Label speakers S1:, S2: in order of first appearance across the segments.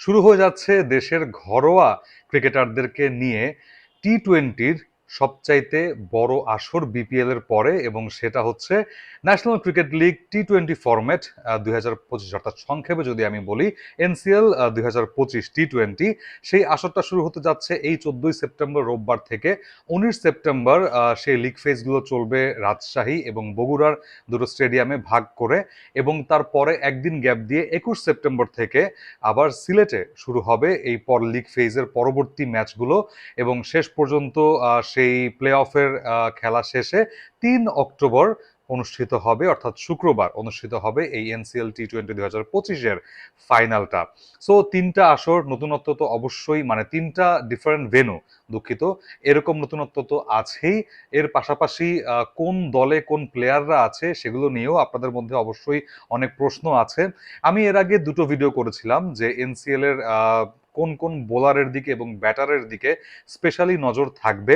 S1: শুরু হয়ে যাচ্ছে দেশের ঘরোয়া ক্রিকেটারদেরকে নিয়ে টি টোয়েন্টির সবচাইতে বড় আসর বিপিএল এর পরে এবং সেটা হচ্ছে national cricket league T twenty format দুই হাজার পঁচিশ অর্থাৎ সংক্ষেপে যদি আমি বলি এনসিএল দুই হাজার পঁচিশ টি টোয়েন্টি সেই আসরটা শুরু হতে যাচ্ছে এই চোদ্দই সেপ্টেম্বর রোববার থেকে। উনিশ সেপ্টেম্বর সেই লিগ ফেজগুলো চলবে রাজশাহী এবং বগুড়ার দুটো স্টেডিয়ামে ভাগ করে এবং তারপরে একদিন গ্যাপ দিয়ে একুশ সেপ্টেম্বর থেকে আবার সিলেটে শুরু হবে এই পর লিগ ফেজের পরবর্তী ম্যাচগুলো এবং শেষ পর্যন্ত সেই প্লে অফের খেলা শেষে তিন অক্টোবর অনুষ্ঠিত হবে, অর্থাৎ শুক্রবার অনুষ্ঠিত হবে এই এনসিএল টি টোয়েন্টি দুই হাজার পঁচিশের ফাইনালটা। সো তিনটা আসর নতুনত্ব তো অবশ্যই মানে তিনটা ডিফারেন্ট ভেনু দুঃখিত। এরকম নতুনত্ব তো আছেই। এর পাশাপাশি কোন দলে কোন প্লেয়াররা আছে সেগুলো নিয়েও আপনাদের মধ্যে অবশ্যই অনেক প্রশ্ন আছে। আমি এর আগে দুটো ভিডিও করেছিলাম যে এনসিএল এর কোন কোন বোলারের দিকে এবং ব্যাটারের দিকে স্পেশালি নজর থাকবে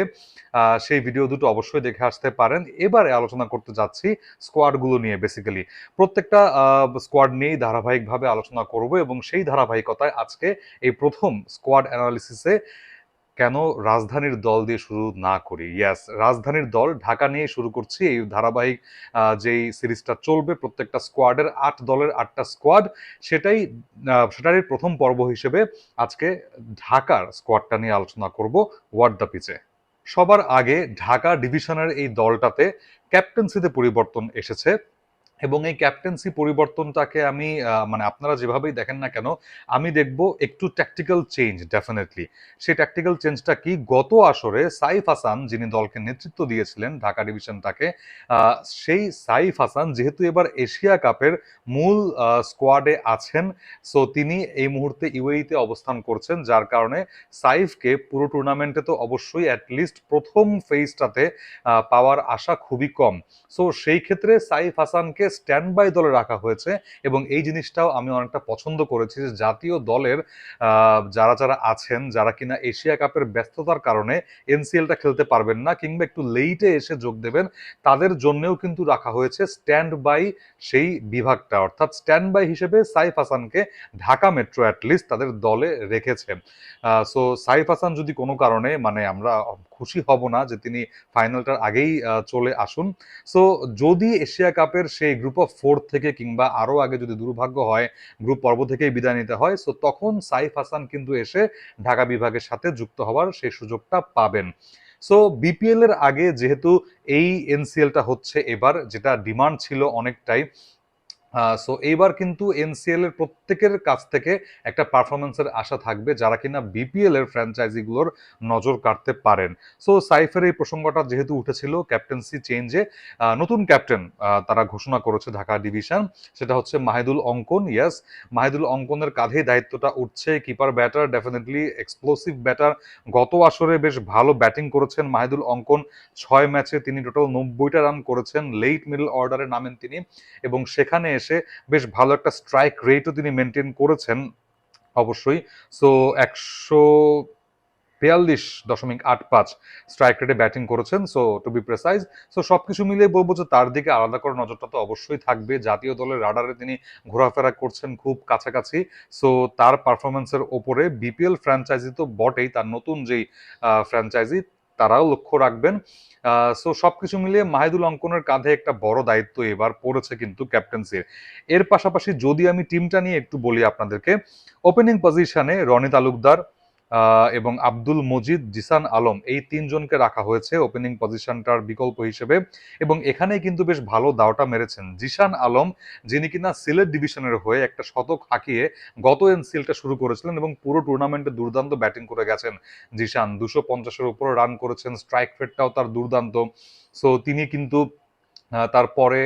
S1: সেই ভিডিও দুটো অবশ্যই দেখে আসতে পারেন। এবারে আলোচনা করতে যাচ্ছি স্কোয়াডগুলো নিয়ে বেসিক্যালি প্রত্যেকটা স্কোয়াড নিয়েই ধারাবাহিকভাবে আলোচনা করব এবং সেই ধারাবাহিকতায় আজকে এই প্রথম স্কোয়াড অ্যানালিসিসে কেন রাজধানীর দল দিয়ে শুরু না করি? ইয়াস রাজধানীর দল ঢাকা নিয়ে শুরু করছি। এই ধারাবাহিক যেই সিরিজটা চলবে, প্রত্যেকটা স্কোয়াডের আট দলের আটটা স্কোয়াড সেটাই সেটারই প্রথম পর্ব হিসেবে আজকে ঢাকার স্কোয়াডটা নিয়ে আলোচনা করব ওয়ার্ড দ্য পিচে সবার আগে ঢাকা ডিভিশনের এই দলটাতে ক্যাপ্টেন্সিতে পরিবর্তন এসেছে। এবং এই ক্যাপ্টেন্সি পরিবর্তনটাকে আমি মানে আপনারা যেভাবেই দেখেন না কেন আমি দেখব একটু ট্যাকটিক্যাল চেঞ্জ ডেফিনেটলি সেই ট্যাকটিক্যাল চেঞ্জটা কি? গত আসরে সাইফ হাসান যিনি দলকে নেতৃত্ব দিয়েছিলেন ঢাকা ডিভিশনটাকে আহ, সেই সাইফ হাসান যেহেতু এবার এশিয়া কাপের মূল স্কোয়াডে আছেন সো তিনি এই মুহূর্তে ইউএইতে অবস্থান করছেন যার কারণে সাইফকে পুরো টুর্নামেন্টে তো অবশ্যই অ্যাটলিস্ট প্রথম ফেজটাতে পাওয়ার আশা খুবই কম। সো সেই ক্ষেত্রে সাইফ হাসানকে স্ট্যান্ড বাই দলে রাখা হয়েছে এবং এই জিনিসটাও আমি অনেকটা পছন্দ করেছি যে জাতীয় দলের যারা যারা আছেন, যারা কিনা এশিয়া কাপের ব্যস্ততার কারণে এনসিএলটা খেলতে পারবেন না কিংবা একটু লেইটে এসে যোগ দেবেন, তাদের জন্যও কিন্তু রাখা হয়েছে স্ট্যান্ড বাই সেই বিভাগটা। অর্থাৎ স্ট্যান্ড বাই হিসেবে সাইফ হাসানকে ঢাকা মেট্রো অ্যাটলিস্ট তাদের দলে রেখেছে সো সাইফ হাসান যদি কোনো কারণে মানে আমরা খুশি হব না যে তিনি ফাইনালটার আগেই চলে আসুন। সো যদি এশিয়া কাপের সেই গ্রুপ অফ ফোর থেকে কিংবা আরও আগে যদি দুর্ভাগ্য হয় গ্রুপ পর্ব থেকেই বিদায় নিতে হয় সো তখন সাইফ হাসান কিন্তু এসে ঢাকা বিভাগের সাথে যুক্ত হওয়ার সেই সুযোগটা পাবেন। সো বিপিএল এর আগে যেহেতু এই এনসিএলটা হচ্ছে এবার, যেটা ডিমান্ড ছিল অনেকটাই সো এইবার কিন্তু এনসিএল এর প্রত্যেকের কাছ থেকে একটা পারফরমেন্সের আশা থাকবে যারা কিনা বিপিএল এর ফ্র্যাঞ্চাইজিগুলোর নজর কাটতে পারেন। সো সাইফের এই প্রসঙ্গটা যেহেতু উঠেছিল ক্যাপ্টেন্সি চেঞ্জে নতুন ক্যাপ্টেন তারা ঘোষণা করেছে ঢাকা ডিভিশন সেটা হচ্ছে মাহিদুল অঙ্কন। ইয়াস মাহিদুল অঙ্কনের কাঁধেই দায়িত্বটা উঠছে keeper batter definitely explosive batter গত আসরে বেশ ভালো ব্যাটিং করেছেন মাহিদুল অঙ্কন। ছয় ম্যাচে তিনি টোটাল নব্বইটা রান করেছেন লেট মিডল অর্ডারে নামেন তিনি। এবং সেখানে এসে বেশ ভালো একটা স্ট্রাইক রেটও তিনি মেনটেন করেছেন অবশ্যই। সো একশো বিয়াল্লিশ দশমিক আট পাঁচ স্ট্রাইক রেটে ব্যাটিং করেছেন so to be precise so সবকিছু মিলিয়ে বলব যে তার দিকে আলাদা করে নজরটা তো অবশ্যই থাকবে। জাতীয় দলের রাডারে তিনি ঘোরাফেরা করছেন খুব কাছাকাছি। সো তার পারফরমেন্সের ওপরে বিপিএল ফ্র্যাঞ্চাইজি তো বটেই, তার নতুন যেই ফ্র্যাঞ্চাইজি তারাও লক্ষ্য রাখবেন। সো সবকিছু মিলিয়ে মাহিদুল অঙ্কনের কাঁধে একটা বড় দায়িত্ব এবার পড়েছে কিন্তু ক্যাপ্টেন্সির। এর পাশাপাশি যদি আমি টিমটা নিয়ে একটু বলি আপনাদেরকে ওপেনিং পজিশনে রনি তালুকদার এবং আব্দুল মজিদ জিসান আলম, এই তিনজনকে রাখা হয়েছে ওপেনিং পজিশনটার বিকল্প হিসেবে। এবং এখানেই কিন্তু বেশ ভালো দাওটা মেরেছেন। জিসান আলম, যিনি কিনা সিলেট ডিভিশনের হয়ে একটা শতক হাঁকিয়ে গত এনসিএলটা শুরু করেছিলেন এবং পুরো টুর্নামেন্টে দুর্দান্ত ব্যাটিং করে গেছেন জিসান। দুশো পঞ্চাশের উপরে রান করেছেন স্ট্রাইক ফেটটাও তার দুর্দান্ত। সো তিনি কিন্তু তারপরে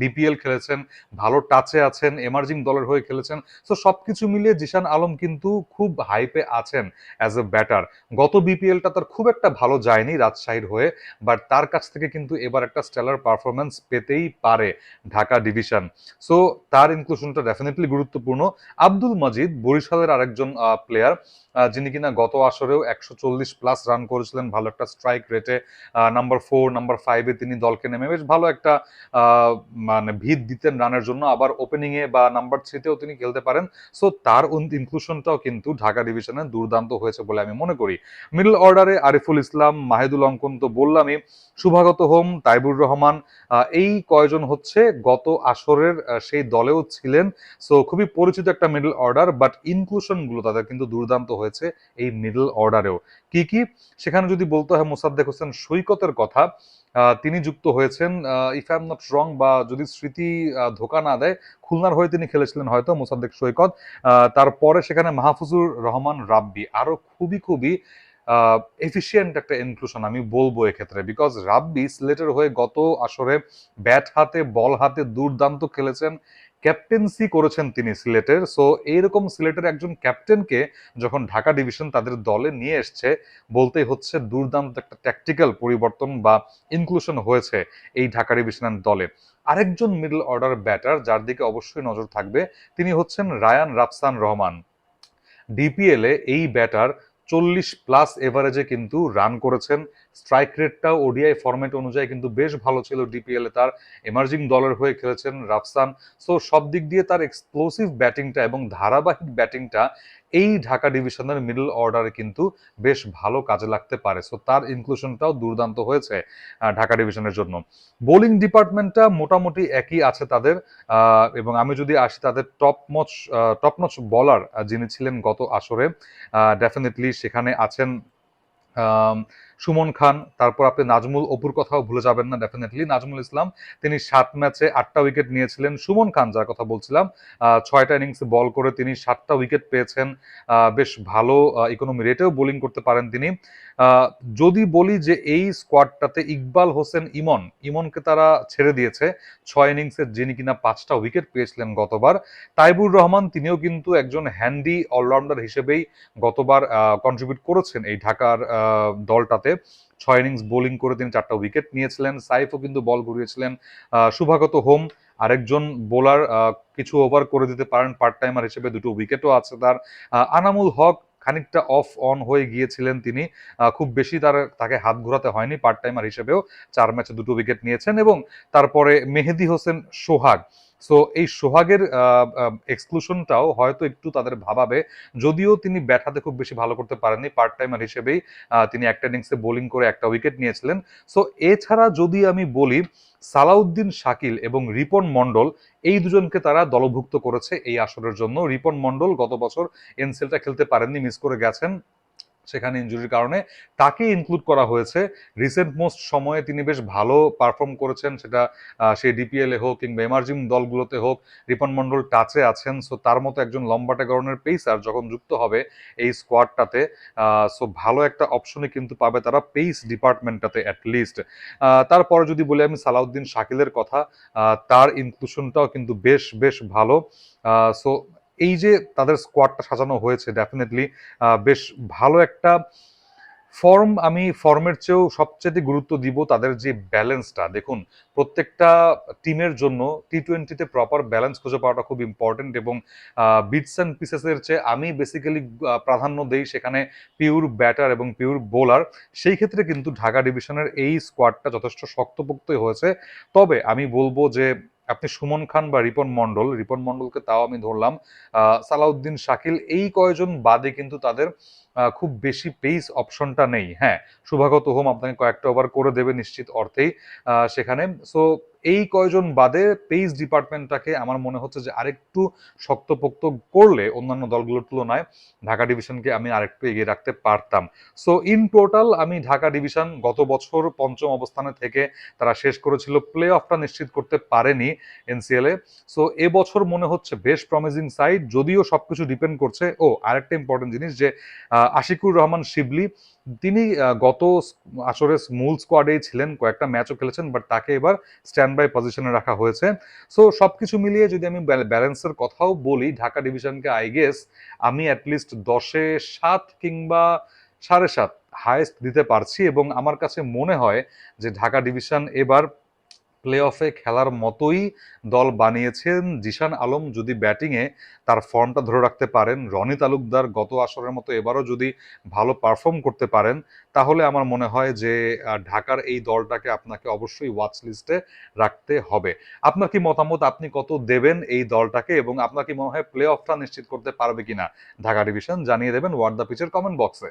S1: ডিপিএল খেলেছেন, ভালো টাচে আছেন এমার্জিং দলের হয়ে খেলেছেন। সো সবকিছু মিলিয়ে জিশান আলম কিন্তু খুব হাইপে আছেন অ্যাজ এ ব্যাটার গত বিপিএলটা তার খুব একটা ভালো যায়নি রাজশাহীর হয়ে বাট তার কাছ থেকে কিন্তু এবার একটা স্টেলার পারফরমেন্স পেতেই পারে ঢাকা ডিভিশন সো তার ইনক্লুশনটা ডেফিনেটলি গুরুত্বপূর্ণ। আব্দুল মজিদ বরিশালের আরেকজন প্লেয়ার যিনি কিনা গত আসরেও একশো চল্লিশ প্লাস রান করেছিলেন, ভালো একটা স্ট্রাইক রেটে নাম্বার ফোর নাম্বার ফাইভে তিনি দলকে নেমে বেশ ভালো ভালো একটা মানে ভিত দিতেন রানের জন্য। আবার ওপেনিং এ বা নাম্বার থ্রিতেও তিনি খেলতে পারেন। সো তার ইনক্লুশনটাও কিন্তু ঢাকা ডিভিশনে দুর্দান্ত হয়েছে বলে আমি মনে করি। মিডল অর্ডারে আরিফুল ইসলাম, মাহিদুল অঙ্কন তো বললামই, শুভাগত হোম, তাইবুর রহমান এই কয়জন হচ্ছে গত আসরের সেই দলেও ছিলেন। সো খুবই পরিচিত একটা মিডল অর্ডার বাট ইনক্লুশনগুলো তাদের কিন্তু দুর্দান্ত হয়েছে এই মিডল অর্ডারেও কি কি? সেখানে যদি বলতে হয় মোসাদ্দেক হোসেন সৈকতের কথা তিনি যুক্ত হয়েছেন if I am not wrong বা যদি স্মৃতি ধোকা না দেয়, খুলনার হয়ে তিনি খেলেছিলেন হয়তো মোসাদ্দেক সৈকত। তারপরে সেখানে মাহফুজুর রহমান রাব্বি। আরও খুবই খুবই এফিসিয়েন্ট একটা ইনক্লুশন আমি বলব এক্ষেত্রে। বিকজ রাব্বি সিলেটের হয়ে গত আসরে ব্যাট হাতে বল হাতে দুর্দান্ত খেলেছেন ক্যাপ্টেন্সি করেছেন তিনি সিলেটের। সো, এইরকম সিলেটের একজন ক্যাপ্টেনকে যখন ঢাকা ডিভিশন তাদের দলে নিয়ে এসছে, বলতেই হচ্ছে দুর্দান্ত একটা ট্যাকটিক্যাল পরিবর্তন বা ইনক্লুশন হয়েছে এই ঢাকা ডিভিশনের দলে। আরেকজন মিডল অর্ডার ব্যাটার যার দিকে অবশ্যই নজর থাকবে, তিনি হচ্ছেন রায়ান রাফসান রহমান। ডিপিএল এই ব্যাটার চল্লিশ প্লাস এভারেজে কিন্তু রান করেছেন। স্ট্রাইক রেটটাও ওডিআই ফরম্যাট অনুযায়ী কিন্তু বেশ ভালো ছিল ডিপিএল এ। তার এমার্জিং দলের হয়ে খেলেছেন রাফসান। সো সব দিক দিয়ে তার এক্সপ্লোসিভ ব্যাটিংটা এবং ধারাবাহিক ব্যাটিংটা এই ঢাকা ডিভিশনের মিডল অর্ডারে কিন্তু বেশ ভালো কাজে লাগতে পারে। সো তার ইনক্লুশনটাও দুর্দান্ত হয়েছে ঢাকা ডিভিশনের জন্য। বোলিং ডিপার্টমেন্টটা মোটামুটি একই আছে তাদের এবং আমি যদি আসি তাদের টপ মচ টপ বলার যিনি ছিলেন গত আসরে ডেফিনেটলি সেখানে আছেন সুমন খান তারপর আপনি নাজমুল অপুর কথাও ভুলে যাবেন না ডেফিনেটলি নাজমুল ইসলাম তিনি সাত ম্যাচে আটটা উইকেট নিয়েছিলেন। সুমন খান যার কথা বলছিলাম ছয়টা ইনিংসে বল করে তিনি সাতটা উইকেট পেয়েছেন। বেশ ভালো ইকোনমি রেটেও বোলিং করতে পারেন তিনি। যদি বলি যে এই স্কোয়াডটাতে ইকবাল হোসেন ইমন ইমনকে তারা ছেড়ে দিয়েছে ছয় ইনিংসের যিনি কিনা পাঁচটা উইকেট পেয়েছিলেন গতবার তাইবুর রহমান তিনিও কিন্তু একজন হ্যান্ডি অলরাউন্ডার হিসেবেই গতবার কন্ট্রিবিউট করেছেন এই ঢাকার আহ, দলটাতে ছয় ইনিংস বোলিং করে তিনি চারটা উইকেট নিয়েছিলেন। সাইফও কিন্তু বল ঘুরিয়েছিলেন। শুভাগত হোম, আরেকজন বোলার কিছু ওভার করে দিতে পারেন পার্ট টাইমার হিসেবে, দুটো উইকেটও আছে তার। আনামুল হক খানিকটা অফ অন হয়ে গিয়েছিলেন তিনি। খুব বেশি তার, তাকে হাত ঘোরাতে হয়নি পার্ট টাইমার হিসেবেও। চার ম্যাচে দুটো উইকেট নিয়েছেন এবং তারপরে মেহেদি হোসেন সোহাগ। সো এই সোহাগের এক্সক্লুশনটাও হয়তো একটু তাদের ভাবাবে, যদিও তিনি ব্যাট হাতে খুব বেশি ভালো করতে পারেননি পার্ট টাইমার হিসেবেই তিনি একটা ইনিংসে বোলিং করে একটা উইকেট নিয়েছিলেন। সো এছাড়া যদি আমি বলি, সালাউদ্দিন শাকিল এবং রিপন মন্ডল এই দুজনকে তারা দলভুক্ত করেছে এই আসরের জন্য। রিপন মন্ডল গত বছর এনসেলটা খেলতে পারেননি মিস করে গেছেন। সেখানে ইনজুরির কারণে। তাকে ইনক্লুড করা হয়েছে। রিসেন্ট মোস্ট সময়ে তিনি বেশ ভালো পারফর্ম করেছেন। সেটা সে ডিপিএল হোক কিংবা এমার্জিং দলগুলোতে হোক, রিপন মন্ডল টাচে আছেন। সো তার মতো একজন লম্বাটে গরনের পেসার যখন যুক্ত হবে এই স্কোয়াডটাতে সো ভালো একটা অপশনই কিন্তু পাবে তারা পেস ডিপার্টমেন্টটাতে অ্যাটলিস্ট তারপরে যদি বলি আমি সালাউদ্দিন শাকিলের কথা তার ইনক্লুশনটাও কিন্তু বেশ বেশ ভালো। সো এই যে তাদের স্কোয়াডটা সাজানো হয়েছে ডেফিনেটলি বেশ ভালো একটা ফর্ম আমি ফর্মের চেয়েও সবচেয়ে গুরুত্ব দিব তাদের যে ব্যালেন্সটা দেখুন, প্রত্যেকটা টিমের জন্য টি টোয়েন্টিতে প্রপার ব্যালেন্স খুঁজে পাওয়াটা খুব ইম্পর্টেন্ট এবং বিটস অ্যান্ড পিসেসের চেয়ে আমি বেসিক্যালি প্রাধান্য দেই সেখানে পিওর ব্যাটার এবং পিওর বোলার সেই ক্ষেত্রে কিন্তু ঢাকা ডিভিশনের এই স্কোয়াডটা যথেষ্ট শক্তপোক্তই হয়েছে। তবে আমি বলব যে আপনি সুমন খান বা রিপন মন্ডল রিপন মন্ডলকে তাও আমি ধরলাম সালাউদ্দিন শাকিল, এই কয়জন বাদে কিন্তু তাদের খুব বেশি পেস অপশনটা নেই। হ্যাঁ শুভাগত হোম আপনাকে কয়েকটা ওভার করে দেবে নিশ্চিত অর্থেই সেখানে। সো এই কয়জন বাদে পেস ডিপার্টমেন্টটাকে আমার মনে হচ্ছে যে আরেকটু শক্তপোক্ত করলে অন্যান্য দলগুলোর তুলনায় ঢাকা ডিভিশনকে আমি আরেকটু এগিয়ে রাখতে পারতাম। সো ইন টোটাল আমি ঢাকা ডিভিশন গত বছর পঞ্চম অবস্থানে থেকে তারা শেষ করেছিল প্লে অফটা নিশ্চিত করতে পারেনি এনসিএল সো এবছর মনে হচ্ছে বেশ প্রমিজিং সাইড যদিও সবকিছু ডিপেন্ড করছে। ও, আরেকটা ইম্পর্টেন্ট জিনিস যে আশিকুর রহমান শিবলি তিনি গত আসরে মূল স্কোয়াডেই ছিলেন, কয়েকটা ম্যাচও খেলেছেন বাট তাকে এবার স্ট্যান্ড বাই পজিশনে রাখা হয়েছে। সো সব কিছু মিলিয়ে যদি আমি ব্যালেন্সের কথাও বলি, ঢাকা ডিভিশনকে আই গেস আমি অ্যাটলিস্ট দশে সাত কিংবা সাড়ে সাত হায়েস্ট দিতে পারছি এবং আমার কাছে মনে হয় যে ঢাকা ডিভিশন এবার প্লে অফে খেলার মতোই দল বানিয়েছেন জিশান আলম যদি ব্যাটিংয়ে তার ফর্মটা ধরে রাখতে পারেন, রনি তালুকদার গত আসরের মতো এবারও যদি ভালো পারফর্ম করতে পারেন, তাহলে আমার মনে হয় যে ঢাকার এই দলটাকে আপনাকে অবশ্যই ওয়াচ লিস্টে রাখতে হবে। আপনার কি মতামত? আপনি কত দেবেন এই দলটাকে এবং আপনার কি মনে হয় প্লে অফটা নিশ্চিত করতে পারবে কিনা? ঢাকা ডিভিশন জানিয়ে দেবেন ওয়ার্ড দ্য পিচের কমেন্ট বক্সে